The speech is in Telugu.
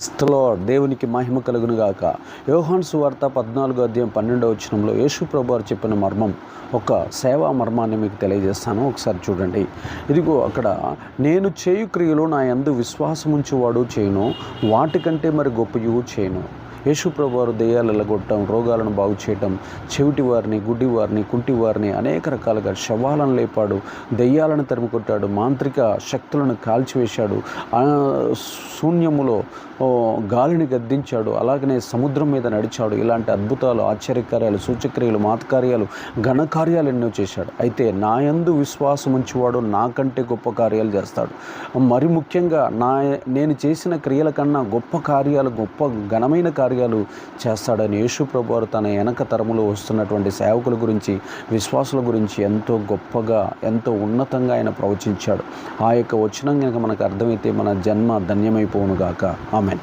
స్థలో దేవునికి మహిమ కలుగును గాక యోహాన్ సువార్త పద్నాలుగు అధ్యాయం పన్నెండవ వచనంలో యేసు ప్రభువారు చెప్పిన మర్మం ఒక సేవా మర్మాన్ని మీకు తెలియజేస్తాను. ఒకసారి చూడండి. ఇదిగో అక్కడ నేను చేయు క్రియలు నా యందు విశ్వాసముంచువాడు చేయను వాటికంటే మరి గొప్పయు చేయను. యేసుప్రభు వారు దెయ్యాలు రోగాలను బాగు చేయటం చెవిటి వారిని గుడ్డి వారిని కుంటి వారిని అనేక రకాలుగా శవాలను లేపాడు దెయ్యాలను తరిమి కొట్టాడు మాంత్రిక శక్తులను కాల్చివేశాడు శూన్యములో గాలిని గద్దించాడు అలాగనే సముద్రం మీద నడిచాడు ఇలాంటి అద్భుతాలు ఆశ్చర్యకార్యాలు సూచక్రియలు మాతకార్యాలు ఘనకార్యాలు ఎన్నో చేశాడు. అయితే నా యందు విశ్వాసం ఉంచేవాడు నాకంటే గొప్ప కార్యాలు చేస్తాడు. మరి ముఖ్యంగా నా నేను చేసిన క్రియల కన్నా గొప్ప కార్యాలు గొప్ప ఘనమైన కార్యాలు చేస్తాడని యేసు ప్రభు వారు తన వెనక తరములో వస్తున్నటువంటి సేవకుల గురించి విశ్వాసుల గురించి ఎంతో గొప్పగా ఎంతో ఉన్నతంగా ఆయన ప్రవచించాడు. ఆ యొక్క వచనం కనుక మనకు అర్థమైతే మన జన్మ ధన్యమైపోవును గాక ఆమెన్.